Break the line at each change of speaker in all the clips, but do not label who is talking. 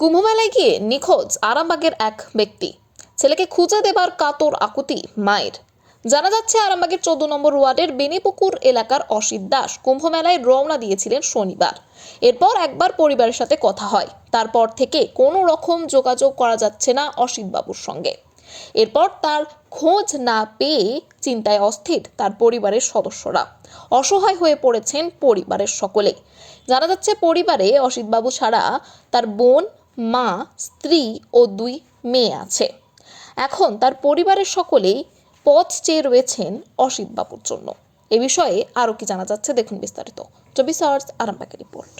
কুম্ভমেলায় গিয়ে নিখোঁজ আরামবাগের এক ব্যক্তি। ছেলেকে খুঁজে দেবার কাতর আকুতি মায়ের। জানা যাচ্ছে আরামবাগের চোদ্দ নম্বর ওয়ার্ডের বেনিপুকুর এলাকার অসিত দাস কুম্ভমেলায় রওনা দিয়েছিলেন শনিবার। এরপর একবার পরিবারের সাথে কথা হয়। তারপর থেকে কোনো রকম যোগাযোগ করা যাচ্ছে না অসিত বাবুর সঙ্গে। এরপর তার খোঁজ না পেয়ে চিন্তায় অস্থির তার পরিবারের সদস্যরা। অসহায় হয়ে পড়েছেন পরিবারের সকলে জানা যাচ্ছে পরিবারে অসিতবাবু ছাড়া তার বোন মা, স্ত্রী ও দুই মেয়ে আছে। এখন তার পরিবারের সকলেই পথ চেয়ে রয়েছেন অসিতবাবুর জন্য। এ বিষয়ে আরও কি জানা যাচ্ছে দেখুন বিস্তারিত। চব্বিশ আওয়ার্স আরামবাগের রিপোর্ট।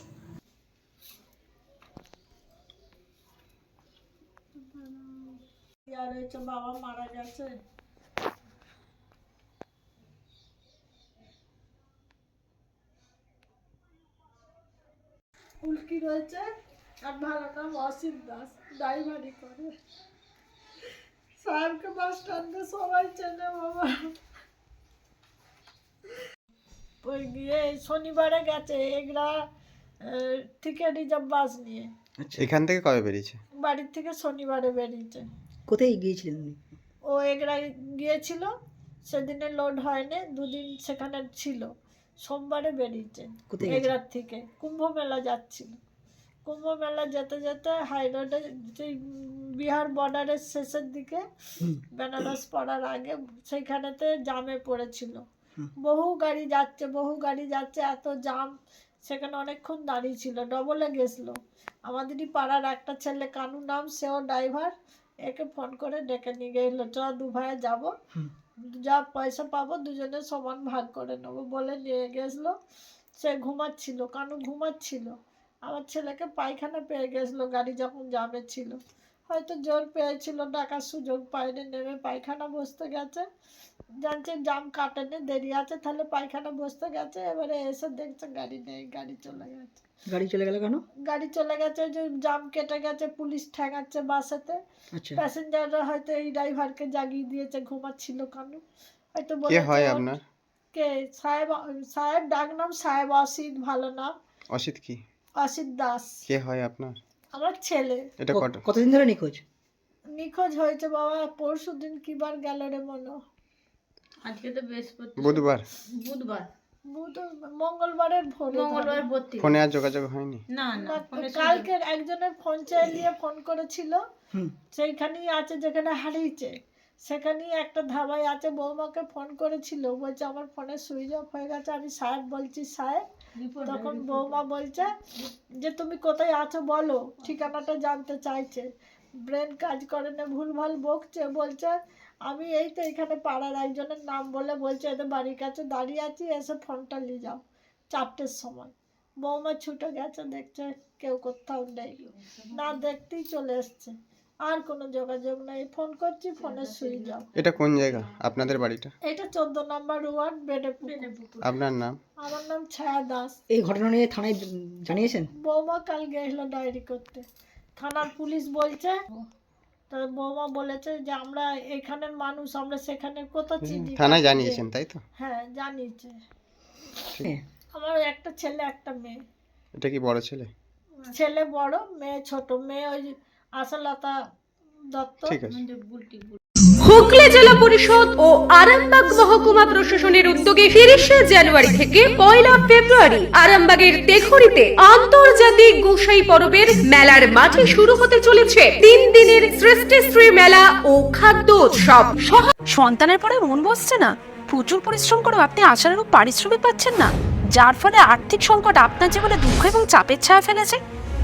বাবা মারা গেছে উল্কি রয়েছে। আর ভালো নাম অসিত দাস ড্রাইভারি করে। সাহেবকে বাস স্ট্যান্ডে সবাই চেনে বাবা। ওই গিয়ে শনিবারে গেছে এগরা থেকে রিজার্ভ বাস নিয়ে।
এখান থেকে কবে বেরিয়েছে?
বাড়ির থেকে শনিবারে বেরিয়েছে।
কোথায় গিয়েছিলেন উনি?
ও এগরায় গিয়েছিল সেদিনে লোড হয়নি দুদিন সেখানে ছিল। সোমবারে বেরিয়েছে? এগরার থেকে কুম্ভ মেলা যাচ্ছিল। কুম্ভ মেলা যেতে যেতে হাইরোডে সেই বিহার বর্ডারের শেষের দিকে বেনারস পড়ার আগে সেইখানেতে জামে পড়েছিল। বহু গাড়ি যাচ্ছে বহু গাড়ি যাচ্ছে এত জাম সেখানে অনেকক্ষণ দাঁড়িয়ে ছিল ডবলে গেছিল। আমাদেরই পাড়ার একটা ছেলে কানু নাম সেও ড্রাইভার একে ফোন করে ডেকে নিয়ে গেলো চ দু ভাইয়ে যাব যা পয়সা পাবো দুজনে সমান ভাগ করে নেব বলে নিয়ে গেছিল। সে ঘুমাচ্ছিল কানু ঘুমাচ্ছিল। আমার ছেলেকে পায়খানা পেয়ে গেছিল গাড়ি যখন জামে ছিল। হয়তো জোর পেয়েছিল ডাকার সুযোগ পায়নি নেমে পায়খানা বসতে গেছে। জানছে জাম কাটেনি দেরি আছে তাহলে পায়খানা বসতে গেছে এবারে এসে দেখছে গাড়ি নেই গাড়ি চলে গেছে।
গাড়ি চলে গেল কেন?
গাড়ি চলে গেছে যে জাম কেটে গেছে পুলিশ ঠেঙাচ্ছে বাসেতে।
আচ্ছা।
প্যাসেঞ্জাররা হয়তো এই ড্রাইভারকে জাগিয়ে দিয়েছে ঘুমাচ্ছিল কানু? হয়তো
কে হয় আপনার?
কে? সাহেব সাহেব ডাক নাম সাহেব অসিত ভালো নাম।
অসিত কি?
অসিত দাস।
কে হয় আপনার?
আমার ছেলে।
এটা কত
কতদিন ধরে নিখোঁজ?
নিখোঁজ হয়েছে বাবা পরশু দিন কিবার গেল রে মনো।
আজকে তো বৃহস্পতি
বুধবার?
বুধবার।
বুধ মঙ্গলবারের ভোরে
মঙ্গলবার। ভর্তি।
ফোনে আর যোগাযোগ হয়নি?
না না
কালকে একজনের ফোন চাইলিয়ে ফোন করেছিল।
হুম।
সেইখানেই আছে যেখানে হারিয়েছে। সেখানেই একটা ধাবায় আছে বৌমাকে ফোন করেছিল। বলছে আমার ফোনে সুইচ অফ হয়ে গেছে। আমি সাহেব বলছি সাহেব তখন বৌমা বলছে যে তুমি কোথায় আছো বলো ঠিকানাটা জানতে চাইছে। ব্রেন কাজ করে না ভুলভাল বকছে বলছে আমি এই তো এখানে পাড়ার একজনের নাম বলে বলছে এদের বাড়ির কাছে দাঁড়িয়ে আছি এসে ফোনটা নিয়ে যাও। চারটের সময়। বৌমা ছুটে গেছে দেখছে কেউ কোথাও নেই। না দেখতেই চলে এসছে। আর কোনো যোগাযোগ নাই। ফোন করছি ফোনে সুইচ অফ
এটা কোন জায়গা? আপনাদের বাড়িটা?
এটা চোদ্দ নম্বর ওয়ার্ড বেডে
আপনার নাম?
আমার নাম ছায়া দাস।
এই ঘটনা নিয়ে থানায় জানিয়েছেন?
বৌমা কাল গেছিল ডায়েরি করতে। থানার পুলিশ বলছে তা বৌমা বলেছে যে আমরা এখানের মানুষ আমরা সেখানে কোথাও চিনি?
থানায় জানিয়েছেন তাই তো?
হ্যাঁ জানিয়েছে।
হ্যাঁ।
আমার একটা ছেলে একটা মেয়ে।
এটা কি বড় ছেলে?
ছেলে বড় মেয়ে ছোট। মেয়ে ওই আশালতা দত্ত
হুগলি জেলা পরিষদ ও আরামবাগ মহকুমা প্রশাসনের উদ্যোগে তিরিশে জানুয়ারি থেকে পয়লা ফেব্রুয়ারি আরামবাগের তেঘরিতে আন্তর্জাতিক গোসাই পরবের মেলার মাঝে শুরু হতে চলেছে তিন দিনের সৃষ্টিশ্রী মেলা ও খাদ্য উৎসব।
সন্তানের পরে মন বসছে না। প্রচুর পরিশ্রম করেও আপনি আশানুরূপ পারিশ্রমিক পাচ্ছেন না। যার ফলে আর্থিক সংকট আপনার জীবনে দুঃখ এবং চাপের ছায়া ফেলেছে।